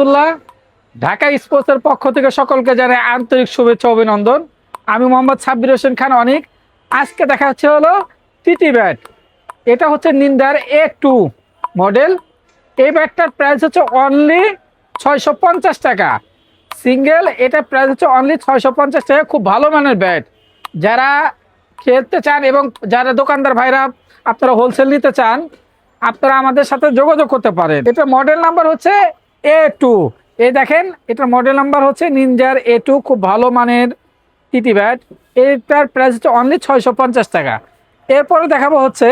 আব্দুল্লাহ ঢাকা স্পোর্টসের পক্ষ থেকে সকলকে জানাই আন্তরিক শুভেচ্ছা অভিনন্দন। আমি মোহাম্মদ সাব্বির হোসেন খান অনিক। আজকে দেখা হচ্ছে হলো টিটি ব্যাট। এটা হচ্ছে নিন্দার এ টু মডেল এই ব্যাটটার প্রাইস হচ্ছে অনলি ছয়শো পঞ্চাশ টাকা। সিঙ্গেল এটা প্রাইস হচ্ছে অনলি ছয়শো পঞ্চাশ টাকা। খুব ভালো মানের ব্যাট। যারা খেলতে চান এবং যারা দোকানদার ভাইরা আপনারা হোলসেল নিতে চান, আপনারা আমাদের সাথে যোগাযোগ করতে পারেন। এটা মডেল নাম্বার হচ্ছে এ টু এই দেখেন, এটার মডেল নাম্বার হচ্ছে নিনজার এ টু খুব ভালো মানের টিটি ব্যাট এটার প্রাইস হচ্ছে অনলি ছয়শো পঞ্চাশ টাকা। এরপরে দেখাবো হচ্ছে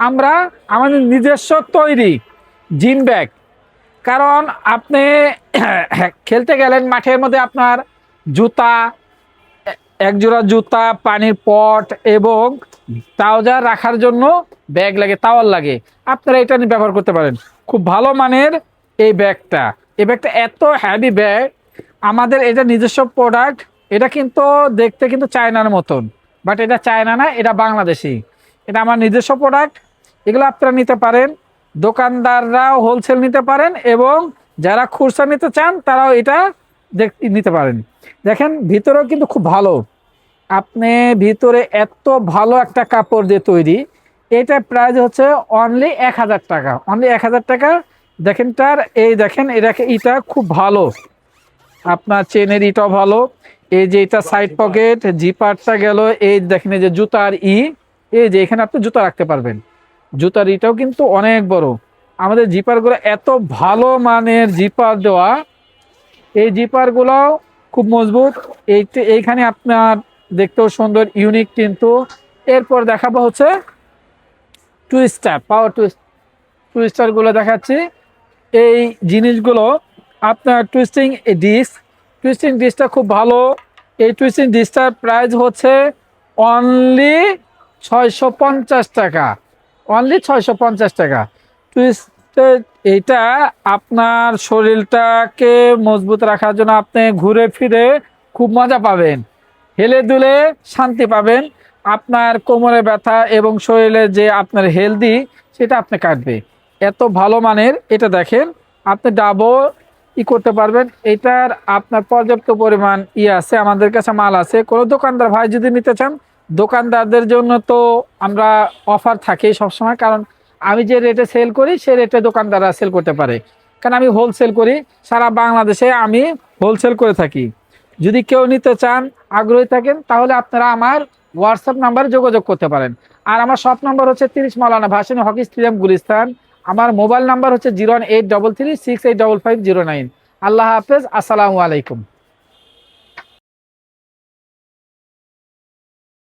আমরা আমাদের নিজস্ব তৈরি জিম ব্যাগ কারণ আপনি খেলতে গেলেন, মাঠের মধ্যে আপনার জুতা, এক জোড়া জুতা, পানির পট এবং ট্রাউজার রাখার জন্য ব্যাগ লাগে তাওয়াল লাগে। আপনারা এটা নিয়ে ব্যবহার করতে পারেন। খুব ভালো মানের এই ব্যাগটা। এই ব্যাগটা এত হ্যাভি ব্যাগ আমাদের এটা নিজস্ব প্রোডাক্ট এটা কিন্তু দেখতে কিন্তু চায়নার মতন। বাট এটা চায়না না, এটা বাংলাদেশি। এটা আমার নিজস্ব প্রোডাক্ট এগুলো আপনারা নিতে পারেন। দোকানদাররাও হোলসেল নিতে পারেন এবং যারা খুচরা নিতে চান, তারাও এটা দেখ- নিতে পারেন। দেখেন, ভিতরেও কিন্তু খুব ভালো। আপনি ভিতরে এত ভালো একটা কাপড় দিয়ে তৈরি। এটা প্রাইস হচ্ছে অনলি এক হাজার টাকা। অনলি এক হাজার টাকা দেখেন তার এই দেখেন এটা এটা খুব ভালো। আপনার চেনের ইটাও ভালো। এই যে এটা সাইড পকেট জিপারটা গেল, এই দেখেন এই যে জুতার ই। এই যে এখানে আপনি জুতা রাখতে পারবেন। জুতার ইটাও কিন্তু অনেক বড়। আমাদের জিপারগুলো এত ভালো মানের জিপার দেওয়া। এই জিপারগুলো খুব মজবুত। এই এইখানে আপনার দেখতেও সুন্দর ইউনিক কিন্তু। এরপর দেখাবো হচ্ছে টুইস্টার পাওয়ার টু টুইস্ট টুইস্টারগুলো দেখাচ্ছি। এই জিনিসগুলো আপনার টুইস্টিং ডিস্ক টুইস্টিং ডিস্কটা খুব ভালো। এই টুইস্টিং ডিস্কটার প্রাইস হচ্ছে অনলি ছয়শো পঞ্চাশ টাকা। অনলি ছয়শো পঞ্চাশ টাকা। টুইস্টেড এইটা আপনার শরীরটাকে মজবুত রাখার জন্য আপনি ঘুরে ফিরে খুব মজা পাবেন। হেলে দুলে শান্তি পাবেন। আপনার কোমরে ব্যথা এবং শরীরে যে আপনার হেলদি সেটা আপনি কাটবে। এত ভালো মানের, এটা দেখেন, আপনি ডাবো ই করতে পারবেন। এটার আপনার পর্যাপ্ত পরিমাণ ই আছে, আমাদের কাছে মাল আছে। কোনো দোকানদার ভাই যদি নিতে চান, দোকানদারদের জন্য তো আমরা অফার থাকেই সবসময়, কারণ আমি যে রেটে সেল করি, সে রেটে দোকানদাররা সেল করতে পারে। কারণ আমি হোলসেল করি, সারা বাংলাদেশে আমি হোলসেল করে থাকি। যদি কেউ নিতে চান, আগ্রহী থাকেন, তাহলে আপনারা আমার হোয়াটসঅ্যাপ নাম্বারে যোগাযোগ করতে পারেন। আর আমার শপ নাম্বার হচ্ছে তিরিশ মালানা ভাসানি হকি স্টেডিয়াম, গুলিস্তান। আমার মোবাইল নাম্বার হচ্ছে zero eight double three six eight double five zero nine. আল্লাহ হাফেজ, আসসালামু আলাইকুম।